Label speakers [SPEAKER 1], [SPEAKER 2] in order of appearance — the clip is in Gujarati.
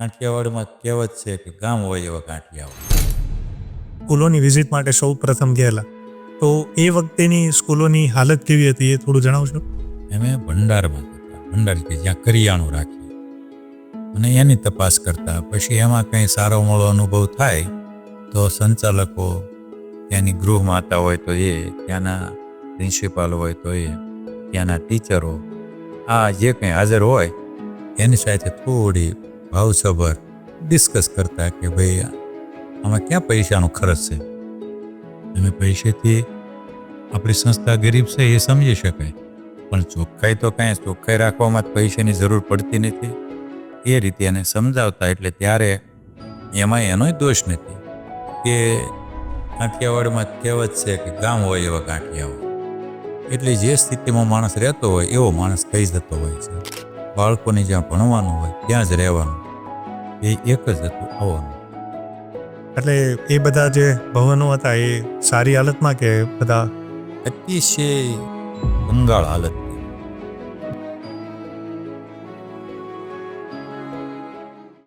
[SPEAKER 1] કાઠિયાવાડમાં કહેવત છે કે ગામ હોય એવા કાઠિયાવાડ.
[SPEAKER 2] સ્કૂલોની વિઝિટ માટે સૌ પ્રથમ ગયેલા. તો એ વખતેની સ્કૂલોની હાલત કેવી હતી એ થોડું જણાવશો?
[SPEAKER 1] અમે ભંડારમાં જતા ભંડાર કે જ્યાં કરિયાણું રાખીએ. અને એની તપાસ કરતા પછી એમાં કંઈ સારો મોળો અનુભવ થાય તો સંચાલકો ત્યાંની ગૃહ માતા હોય તો એ ત્યાંના પ્રિન્સિપાલ હોય તો એ ત્યાંના ટીચરો આ જે કંઈ હાજર હોય એની સાથે થોડી ભાવસભર ડિસ્કસ કરતા કે ભાઈ, આમાં ક્યાં પૈસાનો ખર્ચ છે? અને પૈસેથી આપણી સંસ્થા ગરીબ છે એ સમજી શકાય. પણ ચોખ્ખાઈ તો કાંઈ, ચોખ્ખાઈ રાખવામાં જ પૈસાની જરૂર પડતી નથી. એ રીતે એને સમજાવતા એટલે ત્યારે એમાં એનોય દોષ નથી કે કાઠિયાવાડમાં કહેવત છે કે ગામ હોય એવા કાઠિયાવાડ એટલે જે સ્થિતિમાં માણસ રહેતો હોય એવો માણસ થઈ જતો હોય છે? બાળકોને જ્યાં ભણવાનું હોય, ત્યાં જ રહેવાનું. એ એક જ હતું આવવાનું
[SPEAKER 2] એટલે એ બધા જે ભવનો હતા એ સારી હાલતમાં કે બધા
[SPEAKER 1] અતિશય કંગાળ હાલત?